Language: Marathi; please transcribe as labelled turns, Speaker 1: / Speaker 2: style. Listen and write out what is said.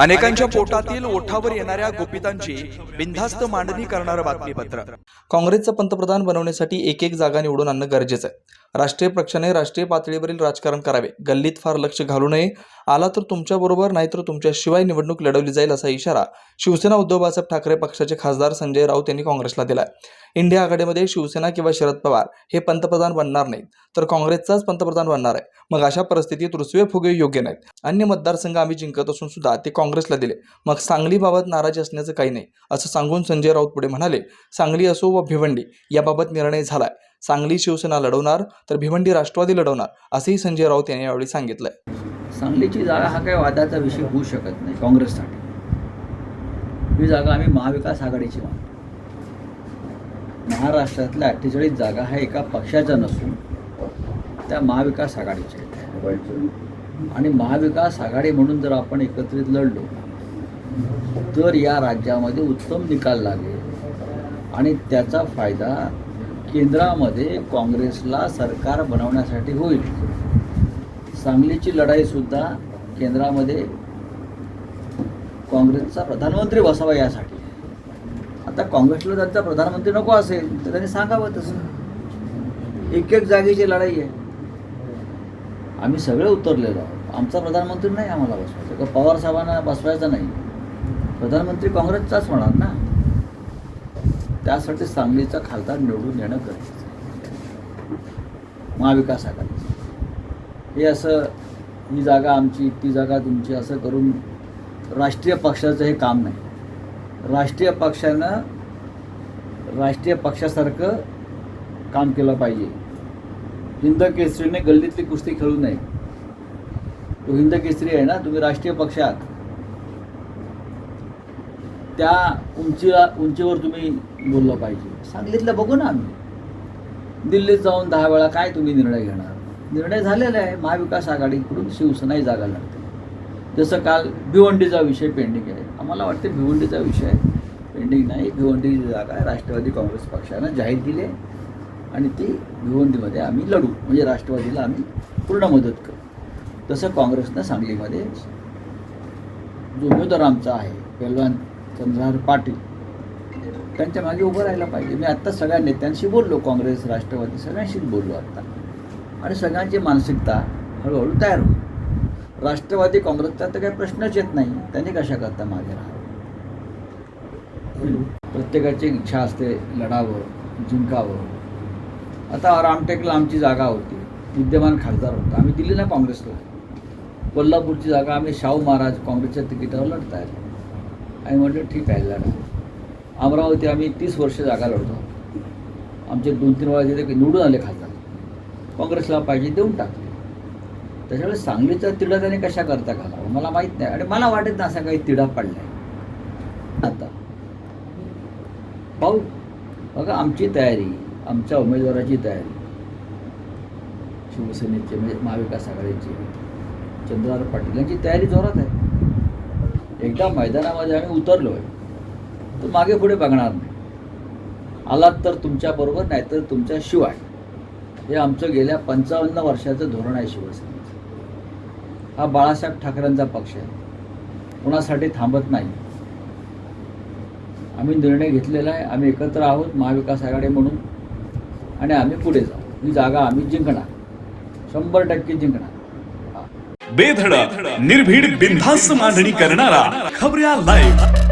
Speaker 1: अनेकांच्या पोटातील ओठावर येणाऱ्या गोपितांची बिनधास्त मांडणी करणारं बातमीपत्र. काँग्रेसचं पंतप्रधान बनवण्यासाठी एक एक जागा निवडून आणणं गरजेचं आहे. राष्ट्रीय पक्षाने राष्ट्रीय पातळीवरील राजकारण करावे. गल्लीत फार लक्ष घालू नये. आला तर तुमच्याबरोबर नाहीतर तुमच्याशिवाय निवडणूक लढवली जाईल असा इशारा शिवसेना उद्धव बाळासाहेब ठाकरे पक्षाचे खासदार संजय राऊत यांनी काँग्रेसला दिलाय. इंडिया आघाडीमध्ये शिवसेना किंवा शरद पवार हे पंतप्रधान बनणार नाहीत तर काँग्रेसचाच पंतप्रधान बनणार आहे. मग अशा परिस्थितीत रुसवे फुगे योग्य नाहीत. अन्य मतदारसंघ आम्ही जिंकत असून सुद्धा ते काँग्रेस काँग्रेसला दिले. मग सांगलीबाबत नाराजी असण्याचं काही नाही असं सांगून संजय राऊत पुढे म्हणाले सांगली असो व भिवंडी याबाबत निर्णय झालाय. सांगली शिवसेना लढवणार तर भिवंडी राष्ट्रवादी लढवणार असंही संजय राऊत यांनी यावेळी सांगितलंय.
Speaker 2: सांगलीची जागा हा काही वादाचा विषय होऊ शकत नाही काँग्रेससाठी. ही जागा आम्ही महाविकास आघाडीची मानतो. महाराष्ट्रातल्या अठ्ठेचाळीस जागा ह्या एका पक्षाच्या नसून त्या महाविकास आघाडीच्या आहेत. आणि महाविकास आघाडी म्हणून जर आपण एकत्रित लढलो तर या राज्यामध्ये उत्तम निकाल लागेल. आणि त्याचा फायदा केंद्रामध्ये काँग्रेसला सरकार बनवण्यासाठी होईल. सांगलीची लढाईसुद्धा केंद्रामध्ये काँग्रेसचा प्रधानमंत्री बसावा यासाठी. आता काँग्रेसला त्यांचा प्रधानमंत्री नको असेल तर त्यांनी सांगावं तसं. एक एक जागेची लढाई आहे. आम्ही सगळे उतरलेलो आहोत. आमचा प्रधानमंत्री नाही आम्हाला बसवायचा. किंवा पवार साहेबांना बसवायचं नाही. प्रधानमंत्री काँग्रेसचाच होणार ना? त्यासाठी सांगलीचा खासदार निवडून येणं गरजेचं आहे. महाविकास आघाडीचं. हे असं ही जागा आमची ती जागा तुमची असं करून राष्ट्रीय पक्षाचं हे काम नाही. राष्ट्रीय पक्षानं राष्ट्रीय पक्षासारखं काम केलं पाहिजे. हिंद केसरीने गल्लीतली कुस्ती खेळू नये. तो हिंद केसरी आहे ना तुम्ही राष्ट्रीय पक्षात. त्या उंचीला उंचीवर तुम्ही बोललं पाहिजे. सांगलीतलं बघू ना आम्ही. दिल्लीत जाऊन दहा वेळा काय तुम्ही निर्णय घेणार? निर्णय झालेला आहे महाविकास आघाडीकडून शिवसेनाही जागा लागते. जसं काल भिवंडीचा विषय पेंडिंग आहे. आम्हाला वाटते भिवंडीचा विषय पेंडिंग नाही. भिवंडीची जागा आहे राष्ट्रवादी काँग्रेस पक्षानं जाहीर केली आहे. आणि ती भिवंडीमध्ये आम्ही लढू. म्हणजे राष्ट्रवादीला आम्ही पूर्ण मदत करू. तसं काँग्रेसनं सांगलीमध्ये जो उमेदवार आमचा आहे पेलवान चंद्रहार पाटील त्यांच्या मागे उभं राहायला पाहिजे. मी आत्ता सगळ्या नेत्यांशी बोललो काँग्रेस राष्ट्रवादी सगळ्यांशीच बोललो आत्ता. आणि सगळ्यांची मानसिकता हळूहळू तयार होईल. राष्ट्रवादी काँग्रेसचा तर काही प्रश्नच येत नाही. त्यांनी कशा करता मागे राहावं? प्रत्येकाची इच्छा असते लढावं जिंकावं. आता रामटेकला आमची जागा होती. विद्यमान खासदार होता. आम्ही दिली ना काँग्रेसला. कोल्हापूरची जागा आम्ही शाहू महाराज काँग्रेसच्या तिकिटावर लढतायत आणि म्हटलं ठीक आहे लढा. अमरावती आम्ही तीस वर्ष जागा लढतो. आमचे दोन तीन वेळा तिथे निवडून आले खासदार. काँग्रेसला पाहिजे देऊन टाकले. त्याच्यामुळे सांगलीचा तिढा त्याने कशा करता घालावं मला माहीत नाही. आणि मला वाटत नाही असा काही तिढा पडला आहे आता. पाहू बघा आमची तयारी. आमच्या उमेदवाराची तयारी. शिवसेनेची म्हणजे महाविकास आघाडीचे. चंद्रहार पाटील यांची तयारी जोरात आहे. एकदा मैदानामध्ये आम्ही उतरलो आहे तर मागे पुढे बघणार नाही. आलात तर तुमच्याबरोबर नाहीतर तुमच्याशिवाय हे आमचं गेल्या पंचावन्न वर्षाचं धोरण आहे शिवसेनेचं. हा बाळासाहेब ठाकरेंचा पक्ष आहे. कोणासाठी थांबत नाही. आम्ही निर्णय घेतलेला आहे. आम्ही एकत्र आहोत महाविकास आघाडी म्हणून. आणि आम्ही पुढे जाऊ. ही जागा आम्ही जिंकणार. शंभर टक्के जिंकणार.
Speaker 3: बेधडक निर्भीड बिनधास्त मांडणी करणारा खबऱ्या लाईव्ह